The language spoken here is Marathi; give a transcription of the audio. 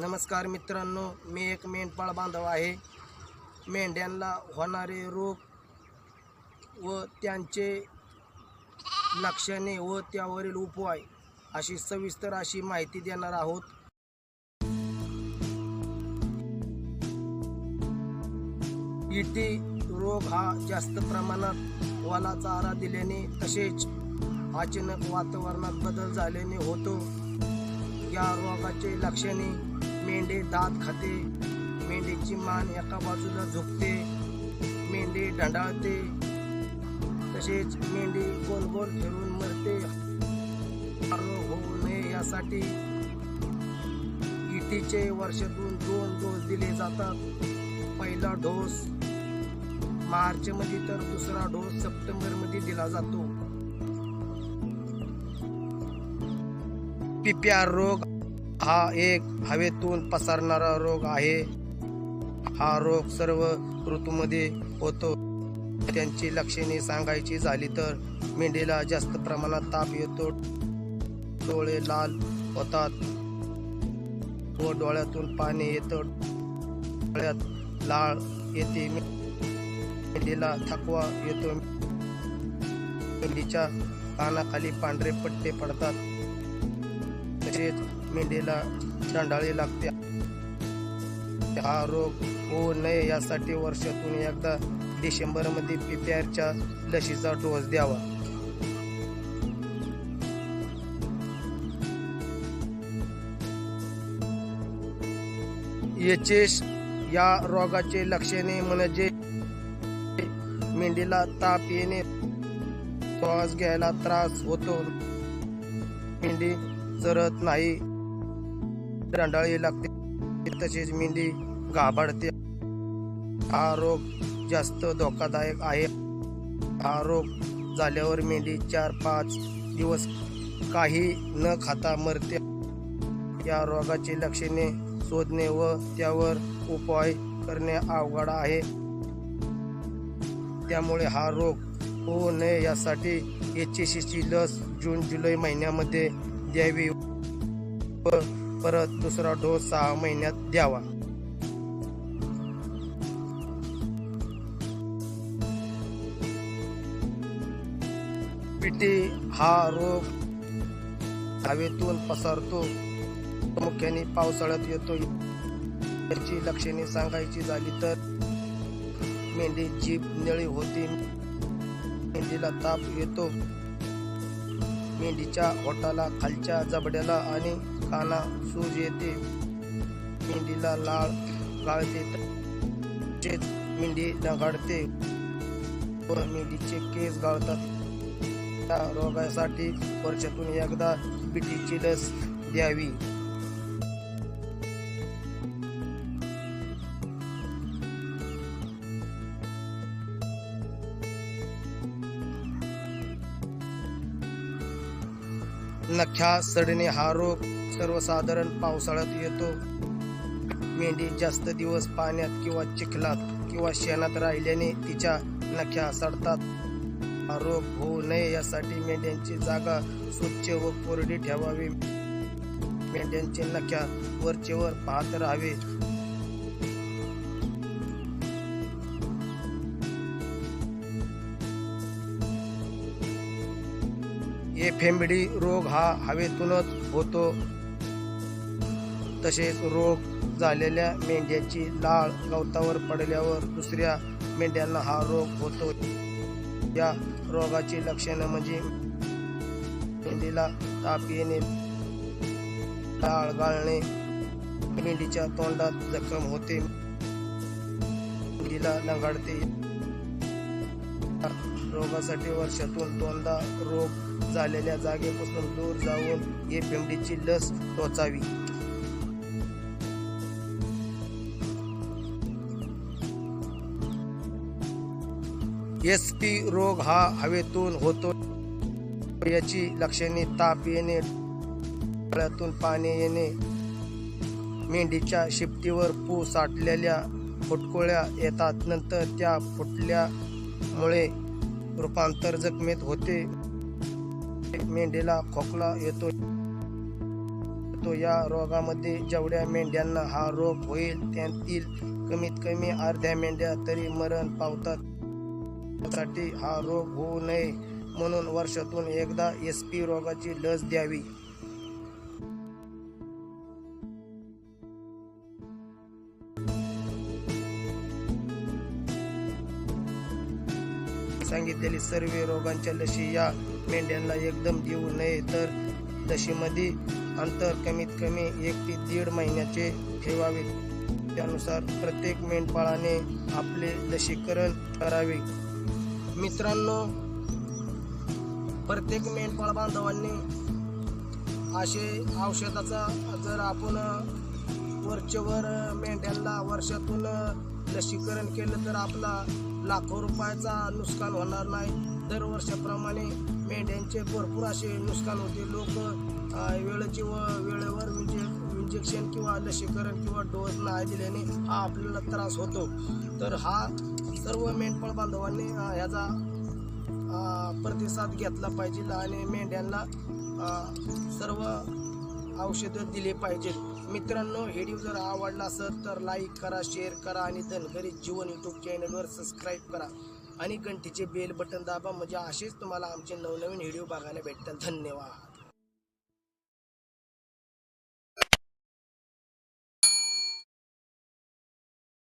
नमस्कार मित्रांनो मी एक मेंढपाळ बांधव आहे. मेंढ्यांना होणारे रोग व त्यांचे लक्षणे व त्यावरील उपाय अशी सविस्तर अशी माहिती देणार आहोत. इटी रोग हा जास्त प्रमाणात वाला चारा दिल्याने तसेच अचानक वातावरणात बदल झाल्याने होतो. या रोगाचे लक्षणे मेंढे दात खाते मेंढीची मान एका बाजूला झुकते मेंढी ढंडाळते. तसेच मेंढी गोल गोल फिरून मरते. रोग होऊ नये यासाठी इटीचे वर्षातून दोन डोस दिले जातात. पहिला डोस मार्च मध्ये तर दुसरा डोस सप्टेंबरमध्ये दिला जातो. पिप्या रोग हा एक हवेतून पसरणारा रोग आहे. हा रोग सर्व ऋतूमध्ये होतो. त्यांची लक्षणे सांगायची झाली तर मेंढीला जास्त प्रमाणात ताप येतो. डोळे लाल होतात व डोळ्यातून पाणी येतं. डोळ्यात लाळ येते. मेंढीला थकवा येतो. मेंढीच्या कानाखाली पांढरे पट्टे पडतात. तसेच मेंढीला दंडाळी लागते. हा रोग होऊ नये यासाठी वर्षातून एकदा डिसेंबरमध्ये पीपीआरच्या लशीचा डोस द्यावा. याचे या रोगाचे लक्षणे म्हणजे मेंढीला ताप येणे श्वास घ्यायला त्रास होतो. मेंढी चरत नाही. रंडाळी लागते. तसेच मेंढी घाबरते. हा रोग जास्त धोकादायक आहे. हा रोग झाल्यावर मेंढी चार पाच दिवस काही न खाता मरते. या रोगाची लक्षणे शोधणे व त्यावर उपाय करणे अवघड आहे. त्यामुळे हा रोग होऊ नये यासाठी एच ची लस जून जुलै महिन्यामध्ये द्यावी व परत दुसरा डोस सहा महिन्यात द्यावा. पिटी हा रोग हवेतून पसरतो. प्रामुख्याने पावसाळ्यात येतो. याची लक्षणे सांगायची झाली तर मेंढी जीभ निळी होती. मेंढीला ताप येतो. मेंढीच्या ओठाला खालच्या जबड्याला आणि काना सूज येते. मेंढीला लाळ गाळते. तसेच मेंढी ढगाडते व मेंढीचे केस गाळतात. त्या रोगासाठी वर्षातून एकदा पिटीची लस द्यावी. नख्या सडणे हा रोग सर्वसाधारण पावसाळ्यात येतो. मेंढी जास्त दिवस पाण्यात किंवा चिखलात किंवा शेणात राहिल्याने तिच्या नख्या सडतात. हा रोग होऊ नये यासाठी मेंढ्यांची जागा स्वच्छ व कोरडी ठेवावी. मेंढ्यांचे नख्या वरचेवर पाहत राहावे. फेंबडी रोग हा हवेतूनच होतो. तसेच रोग झालेल्या मेंढ्याची लाळ गवतावर पडल्यावर दुसऱ्या मेंढ्यांना हा रोग होतो. या रोगाची लक्षणं म्हणजे मेंढीला ताप येणे लाळ गाळणे मेंढीच्या तोंडात जखम होते. मेंढीला लंगाडते रोगासाठी वर्षातून दोनदा रोग झालेल्या जागेपासून दूर जाऊन एफएमडीची लस टोचावी. एस टी रोग हा हवेतून होतो. याची लक्षणे ताप येणे डोळ्यातून पाणी येणे मेंढीच्या शिपटीवर पू साठलेल्या फुटकोळ्या येतात. नंतर त्या फुटल्यामुळे रूपांतर जखमेत होते. मेंढीला खोकला येतो. तो या रोगामध्ये जेवढ्या मेंढ्यांना हा रोग होईल त्यातील कमीत कमी अर्ध्या मेंढ्या तरी मरण पावतात. साठी हा रोग होऊ नये म्हणून वर्षातून एकदा एस पी रोगाची लस द्यावी. सांगितलेली सर्व रोगांच्या लशी या मेंढ्यांना एकदम देऊ नये. तर लशीमध्ये अंतर कमीत कमी एक ते दीड महिन्याचे ठेवावे. त्यानुसार प्रत्येक मेंढपाळाने आपले लसीकरण करावे. मित्रांनो प्रत्येक मेंढपाळ बांधवांनी असे औषधाचा जर आपण वरच्यावर मेंढ्यांना वर्षातून लसीकरण केलं तर आपला लाखो रुपयाचा नुकसान होणार नाही. दरवर्षाप्रमाणे मेंढ्यांचे भरपूर असे नुकसान होते. लोक वेळेची व वेळेवर म्हणजे इंजेक्शन किंवा लसीकरण किंवा डोस नाही दिल्याने हा आपल्याला त्रास होतो. तर हा सर्व मेंढपाळ बांधवांनी ह्याचा प्रतिसाद घेतला पाहिजे आणि मेंढ्यांना सर्व औषधं दिले पाहिजेत. मित्रांनो व्हिडिओ जर आवडला असेल तर लाईक करा शेअर करा आणि धनगरी जीवन यूट्यूब चॅनलवर सबस्क्राईब करा. आणि घंटीचे बेल बटन दाबा म्हणजे असेच तुम्हाला आमचे नवनवीन व्हिडिओ बघायला भेटतात. धन्यवाद.